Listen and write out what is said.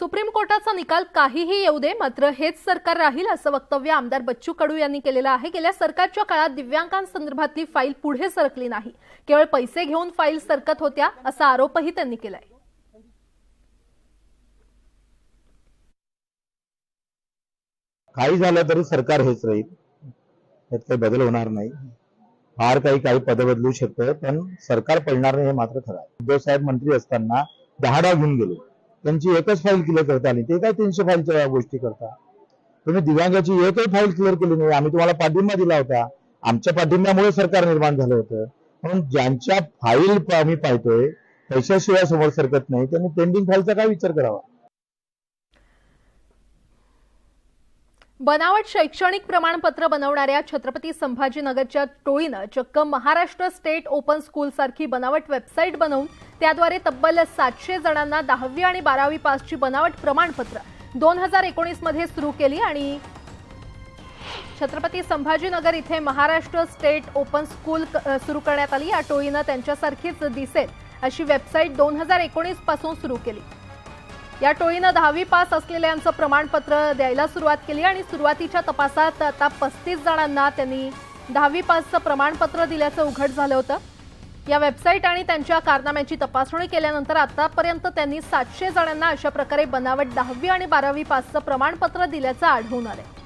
Supreme कोर्टाचा निकाल काहीही येऊ दे मात्र हेच सरकार राहील असं वक्तव्य आमदार बच्चू कडू यांनी केलेलं आहे. गेल्या सरकारच्या काळात दिव्यांगांसंदर्भातली फाईल पुढे सरकली नाही. केवळ पैसे घेऊन फाईल सरकत होत्या असा आरोपही त्यांनी केलाय. काही झालं तरी सरकार हेच राहील. यात काही बदल होणार नाही. फार काही काही पद बदलू शकतं पण सरकार पडणार नाही हे मात्र खरं आहे. उद्धव साहेब मंत्री असताना दहा डाव घेऊन गेलो. त्यांची एकच फाईल क्लिअर करता आली. ते काय तीनशे फाईलच्या गोष्टी करता? तुम्ही दिव्यांगाची एकही फाईल क्लिअर केली नाही. आम्ही तुम्हाला पाठिंबा दिला होता. आमच्या पाठिंब्यामुळे सरकार निर्माण झालं होतं. म्हणून ज्यांच्या फाईल आम्ही पाहतोय पैशाशिवाय समोर सरकत नाही. त्यांनी पेंडिंग फाईलचा काय विचार करावा? बनावट शैक्षणिक प्रमाणपत्र बनवणाऱ्या छत्रपती संभाजीनगरच्या टोळीनं चक्क महाराष्ट्र स्टेट ओपन स्कूल सारखी बनावट वेबसाईट बनवून त्याद्वारे तब्बल सातशे जणांना दहावी आणि बारावी पासची बनावट प्रमाणपत्र दोन हजार एकोणीसमध्ये सुरू केली आणि छत्रपती संभाजीनगर इथे महाराष्ट्र स्टेट ओपन स्कूल सुरू करण्यात आली. या टोळीनं त्यांच्यासारखीच दिसेल अशी वेबसाईट दोन हजार एकोणीसपासून सुरू केली. या टोळीनं दहावी पास असलेल्यांचं प्रमाणपत्र द्यायला सुरुवात केली आणि सुरुवातीच्या तपासात आता पस्तीस जणांना त्यांनी दहावी पासचं प्रमाणपत्र दिल्याचं उघड झालं होतं. या वेबसाईट आणि त्यांच्या कारनाम्याची तपासणी केल्यानंतर आतापर्यंत त्यांनी सातशे जणांना अशा प्रकारे बनावट दहावी आणि बारावी पासचं प्रमाणपत्र दिल्याचं आढळून आलंय.